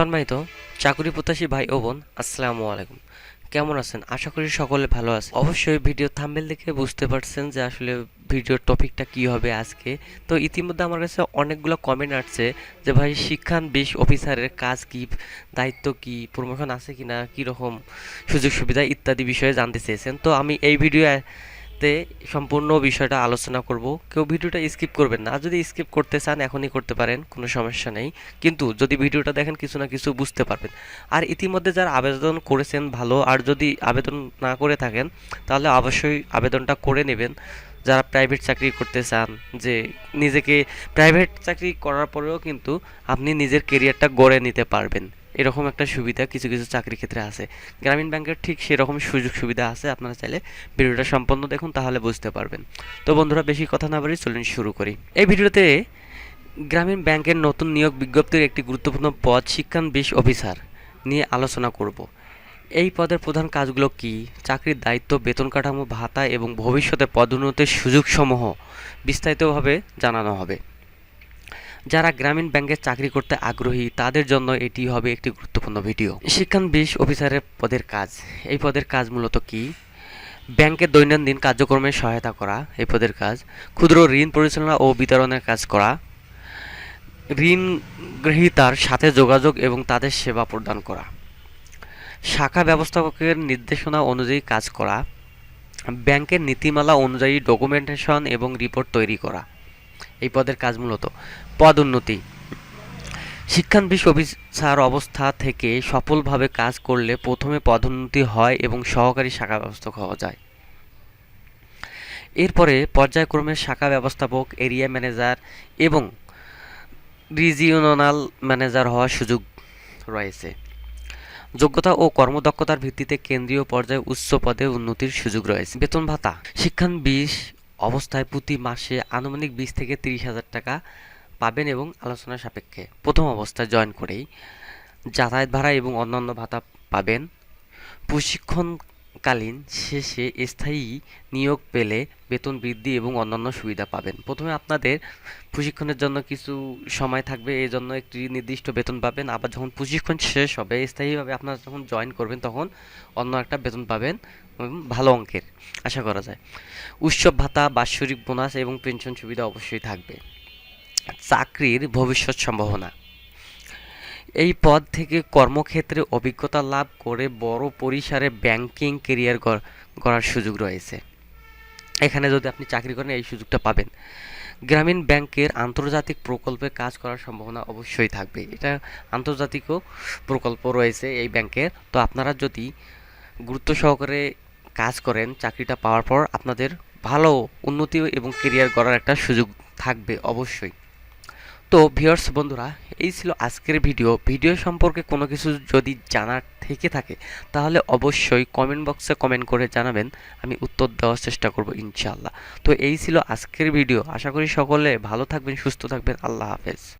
সম্মানিত চাকরি প্রত্যাশী ভাই ও বোন, আসসালামু আলাইকুম। কেমন আছেন? আশা করি সকলে ভালো আছে অবশ্যই ভিডিও থাম্বেল দেখে বুঝতে পারছেন যে আসলে ভিডিওর টপিকটা কি হবে আজকে। তো ইতিমধ্যে আমার কাছে অনেকগুলো কমেন্ট আসছে যে, ভাই, শিক্ষানবিশ অফিসারের কাজ কি? দায়িত্ব কি? প্রমোশন আছে কি রকম সুযোগ সুবিধা ইত্যাদি বিষয়ে জানতে চেয়েছেন। তো আমি এই ভিডিও তে সম্পূর্ণ বিষয়টা আলোচনা করব। কেউ ভিডিওটা স্কিপ করবেন না। যদি স্কিপ করতে চান, এখনই করতে পারেন, কোনো সমস্যা নেই। কিন্তু যদি ভিডিওটা দেখেন, কিছু না কিছু বুঝতে পারবেন। আর ইতিমধ্যে যারা আবেদন করেছেন, ভালো। আর যদি আবেদন না করে থাকেন, তাহলে অবশ্যই আবেদনটা করে নেবেন। যারা প্রাইভেট চাকরি করতে চান, যে নিজেকে প্রাইভেট চাকরি করার পরেও কিন্তু আপনি নিজের কেরিয়ারটা গড়ে নিতে পারবেন। এরকম একটা সুবিধা কিছু কিছু চাকরি ক্ষেত্রে আছে। গ্রামীণ ব্যাংকের ঠিক সেরকম সুযোগ সুবিধা আছে, আপনারা চাইলে ভিডিওটা সম্পন্ন দেখুন, তাহলে বুঝতে পারবেন। তো বন্ধুরা, বেশি কথা না বাড়ি চলুন শুরু করি। এই ভিডিওতে গ্রামীণ ব্যাংকের নতুন নিয়োগ বিজ্ঞপ্তির একটি গুরুত্বপূর্ণ পদ শিক্ষানবিশ অফিসার নিয়ে আলোচনা করব। এই পদের প্রধান কাজগুলো কি? চাকরির দায়িত্ব, বেতন কাঠামো, ভাতা এবং ভবিষ্যতে পদোন্নতির সুযোগসমূহ বিস্তারিতভাবে জানানো হবে। যারা গ্রামীণ ব্যাংকে চাকরি করতে আগ্রহী, তাদের জন্য এটি হবে একটি গুরুত্বপূর্ণ ভিডিও। শিক্ষানবিশ অফিসারের পদের কাজ। এই পদের কাজ মূলত কি? ব্যাংকের দৈনন্দিন কার্যক্রমে সহায়তা করা, এই পদের কাজ। ক্ষুদ্র ঋণ পরিচালনা ও বিতরণের কাজ করা। ঋণ গ্রহীতার সাথে যোগাযোগ এবং তাদের সেবা প্রদান করা। শাখা ব্যবস্থাপকের নির্দেশনা অনুযায়ী কাজ করা। ব্যাংকের নীতিমালা অনুযায়ী ডকুমেন্টেশন এবং রিপোর্ট তৈরি করা। এই পদের কাজ মূলত পদ পদোন্নতি শিক্ষানবিশ অফিসার অবস্থা থেকে সফলভাবে কাজ করলে প্রথমে পদোন্নতি হয় এবং সহকারী শাখা ব্যবস্থাপক হওয়া যায়। এরপরে পর্যায়ক্রমে শাখা ব্যবস্থাপক, এরিয়া ম্যানেজার এবং রিজিওনাল ম্যানেজার হওয়ার সুযোগ রয়েছে। যোগ্যতা ও কর্মদক্ষতার ভিত্তিতে কেন্দ্রীয় পর্যায়ে উচ্চ পদে উন্নতির সুযোগ রয়েছে। বেতন ভাতা। শিক্ষান শিক্ষানবিশ অবস্থায় প্রতি মাসে আনুমানিক বিশ থেকে তিরিশ হাজার টাকা পাবেন এবং আলোচনা সাপেক্ষে প্রথম অবস্থায় জয়েন করেই যাতায়াত ভাড়া এবং অন্যান্য ভাতা পাবেন। প্রশিক্ষণকালীন শেষে স্থায়ী নিয়োগ পেলে বেতন বৃদ্ধি এবং অন্যান্য সুবিধা পাবেন। প্রথমে আপনাদের প্রশিক্ষণের জন্য কিছু সময় থাকবে এই জন্য একটি নির্দিষ্ট বেতন পাবেন। আবার যখন প্রশিক্ষণ শেষ হবে, স্থায়ীভাবে আপনারা যখন জয়েন করবেন, তখন অন্য একটা বেতন পাবেন ভালো অঙ্কের, আশা করা যায়। উৎসব ভাতা, বাৎসরিক বোনাস এবং পেনশন সুবিধা অবশ্যই থাকবে। চাকরির ভবিষ্যৎ সম্ভাবনা। এই পদ থেকে কর্মক্ষেত্রে অভিজ্ঞতা লাভ করে বড় পরিসরে ব্যাংকিং কেরিয়ার করার সুযোগ রয়েছে। এখানে যদি আপনি চাকরি করেন, এই সুযোগটা পাবেন। গ্রামীণ ব্যাংকের আন্তর্জাতিক প্রকল্পে কাজ করার সম্ভাবনা অবশ্যই থাকবে। এটা আন্তর্জাতিকও প্রকল্প রয়েছে এই ব্যাংকের। তো আপনারা যদি গুরুত্ব সহকারে কাজ করেন, চাকরিটা পাওয়ার পর আপনাদের ভালো উন্নতি এবং কেরিয়ার গড়ার একটা সুযোগ থাকবে অবশ্যই। তো ভিউয়ার্স বন্ধুরা, এই ছিল আজকের ভিডিও ভিডিও সম্পর্কে কোনো কিছু যদি জানার থেকে থাকে, তাহলে অবশ্যই কমেন্ট বক্সে কমেন্ট করে জানাবেন। আমি উত্তর দেওয়ার চেষ্টা করব, ইনশাআল্লাহ। তো এই ছিল আজকের ভিডিও আশা করি সকলে ভালো থাকবেন, সুস্থ থাকবেন। আল্লাহ হাফেজ।